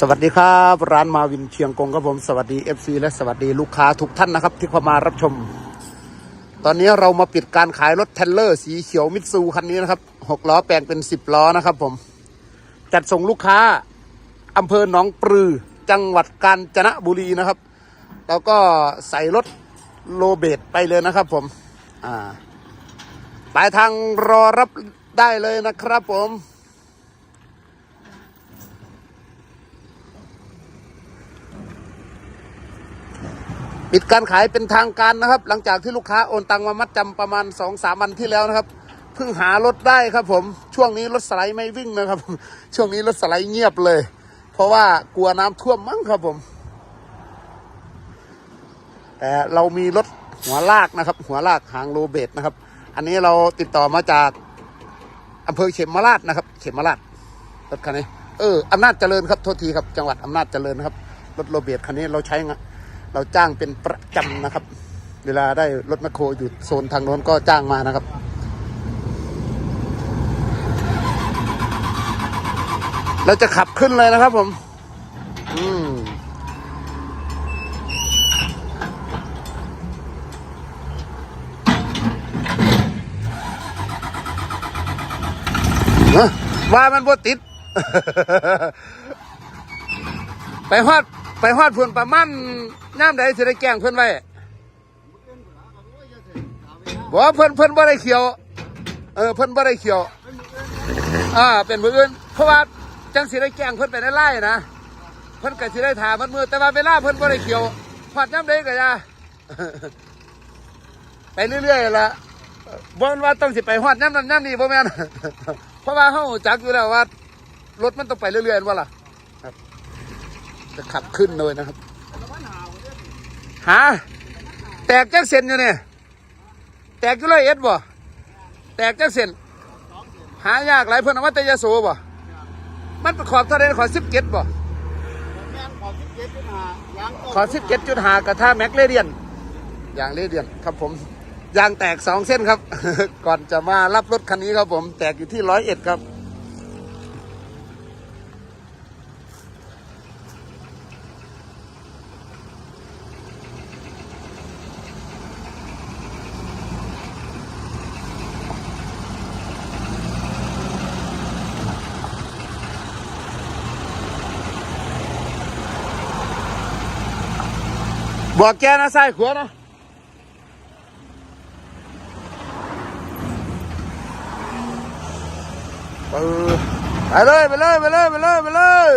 สวัสดีครับ ร้านมาวินเชียงกงครับผมสวัสดี FC และสวัสดีลูกค้าทุกท่านนะครับที่เข้ามารับชม ตอนนี้เรามาปิดการขายรถเทรลเลอร์สีเขียวมิตซูคันนี้นะครับหกล้อแปลงเป็นสิบล้อนะครับผม จัดส่งลูกค้าอำเภอหนองปลือจังหวัดกาญจนบุรีนะครับ แล้วก็ใส่รถโลเบตไปเลยนะครับผมอ่าปลายทางรอรับได้เลยนะครับผม ปิดการขายเป็นทางการนะครับ หลังจากที่ลูกค้าโอนตังมามัดจำประมาณ2อสามวันที่แล้วนะครับเพิ่งหารถได้ครับผมช่วงนี้รถสไลด์ไม่วิ่งนะครับ ช่วงนี้รถสไลด์เงียบเลย เพราะว่ากลัวน้ำท่วมมั้งครับผมแต่เรามีรถหัวลากนะครับ หัวลากหางโรเบตนะครับ อันนี้เราติดต่อมาจากอำเภอเขมราชนะครับ เขมราชรถคันนี้ เอออำนาจเจริญครับโทษทีครับ จังหวัดอำนาจเจริญนะครับรถโรเบตคันนี้เราใช้งาน เราจ้างเป็นประจำนะครับ เวลาได้รถแมคโครอยู่โซนทางโน้นก็จ้างมานะครับเราจะขับขึ้นเลยนะครับผม อืมว่ามันบ่ติด ไปฮอด ไปฮอดเพื่อนประมาณย่ามใดสิได้แกงเพื่อนไว้บอกว่าเพื่อนเพื่อนบ่ได้เขียว เออเพื่อนบ่ได้เขียว อ่า เป็นมืออื่นเพราะว่าจังสิได้แกงเพื่อนไปในไล่นะ เพื่อนก็สิได้ถามมันมือแต่ว่าเวลาเพื่อนบ่ได้เขียวฮอดย่ามใดก็ย่าไปเรื่อยๆละบ่นว่าต้องสิไปฮอดย่ามนั้นย่ามนี้บ่แม่นเพราะว่าเฮาจักอยู่แล้วว่ารถมันต้องไปเรื่อยๆว่าล่ะ จะขับขึ้นเลยนะครับหาแตกจักเซนอยู่เนี่ยแตกอยู่เลยเอ็ดบ่แตกจักเซนหายากหลายเพิ่นเอามาแต่ยาโสบ่มันขอบเท่าไรขอสิบเจ็ดบ่แม่นขอสิบเจ็ดจุดห้าล้างต้นขอสิบเจ็ดจุดหากระทะแม็กเลเดียนอย่างเลเดียนครับผมยางแตกสองเส้นครับ ก่อนจะมารับรถคันนี้ครับผม แตกอยู่ที่ร้อยเอ็ดครับ บอกแกนะใส่ขวานะไปเลยไปเลยไปเลยไปเลยไปเลย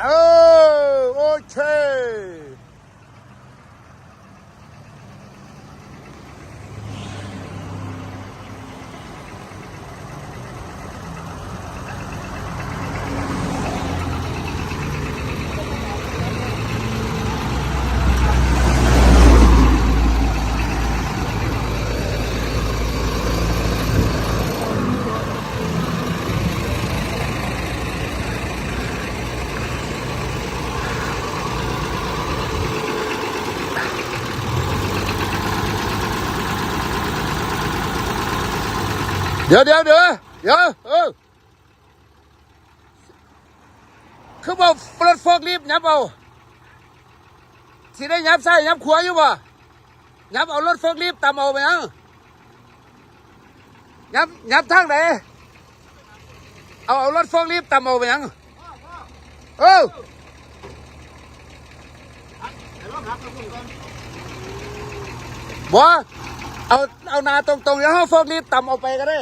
เออโอเคเดี๋ยวเดี๋ยวเดี๋ยวเดี๋ยวเออคือบอกรถโฟกลิฟต์ยับเอาสิได้ยับใส่ยับขวาอยู่บ่ยับเอารถโฟกลิฟต์ตามเอาไปยังยับยับทางไหนเอาเอารถโฟกลิฟต์ตามเอาไปยังเออบ่เอาเอานาตรงๆแล้วเอกลิฟต์ตามเอาไปก็ได้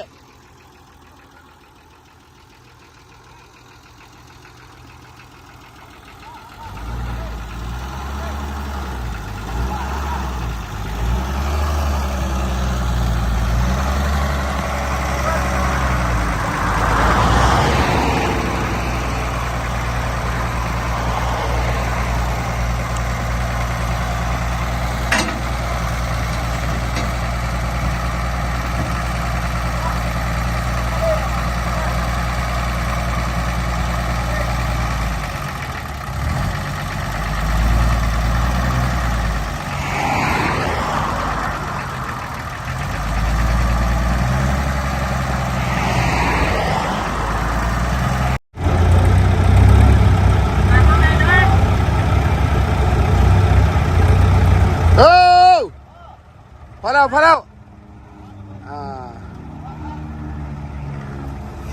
พอแล้วพอแล้ว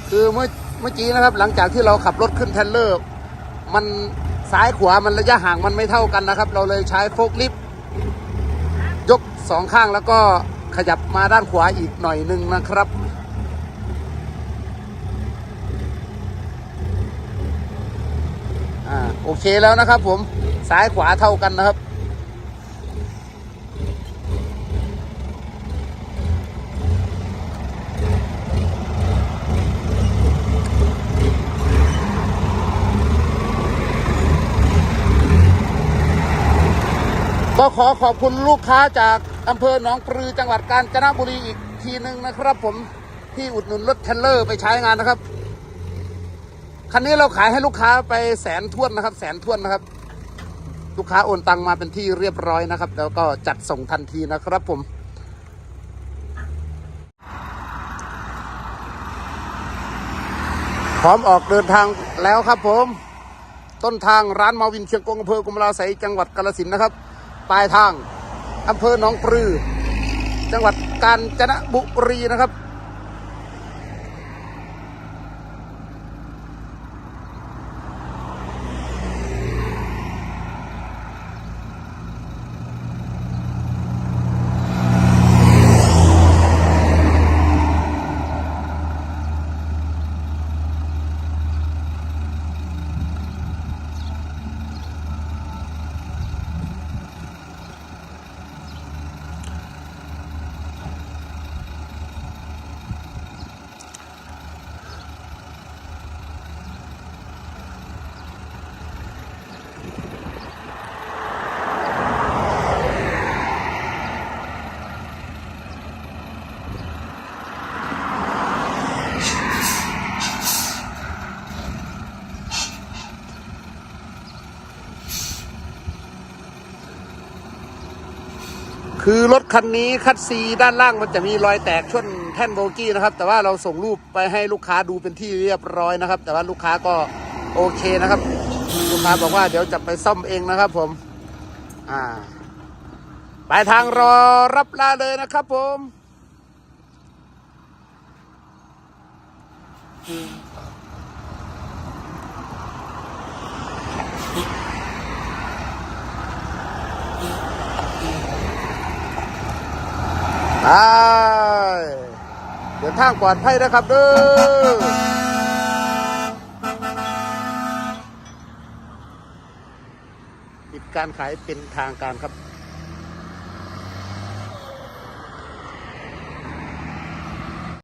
คือเมื่อเมื่อกี้นะครับ หลังจากที่เราขับรถขึ้นเทรลเลอร์ มันซ้ายขวามันระยะห่างมันไม่เท่ากันนะครับ เราเลยใช้โฟกลิฟยกสองข้างแล้วก็ขยับมาด้านขวาอีกหน่อยหนึ่งนะครับอ่าโอเคแล้วนะครับผมซ้ายขวาเท่ากันนะครับ ก็ขอขอบคุณลูกค้าจากอำเภอหนองปลือจังหวัดกาญจนบุรีอีกทีหนึ่งนะครับ ผมที่อุดหนุนรถเทรลเลอร์ไปใช้งานนะครับ คันนี้เราขายให้ลูกค้าไปแสนทวนนะครับ แสนทวนนะครับ ลูกค้าโอนตังมาเป็นที่เรียบร้อยนะครับ แล้วก็จัดส่งทันทีนะครับผมพร้อมออกเดินทางแล้วครับผม ต้นทางร้านมาวินเชียงกงอำเภอกุมลาไสยจังหวัดกาฬสินธุ์นะครับ ปลายทางอำเภอหนองปลือ จังหวัดกาญจนบุรีนะครับ คือรถคันนี้คัดซีด้านล่างมันจะมีรอยแตกช่วงแท่นโบกี้นะครับ แต่ว่าเราส่งรูปไปให้ลูกค้าดูเป็นที่เรียบร้อยนะครับ แต่ว่าลูกค้าก็โอเคนะครับ ลูกค้าบอกว่าเดี๋ยวจะไปซ่อมเองนะครับ ผม อ่าปลายทางรอรับลาเลยนะครับผม เดินทางปลอดภัยนะครับเด้อปิดการขายเป็นทางการครับ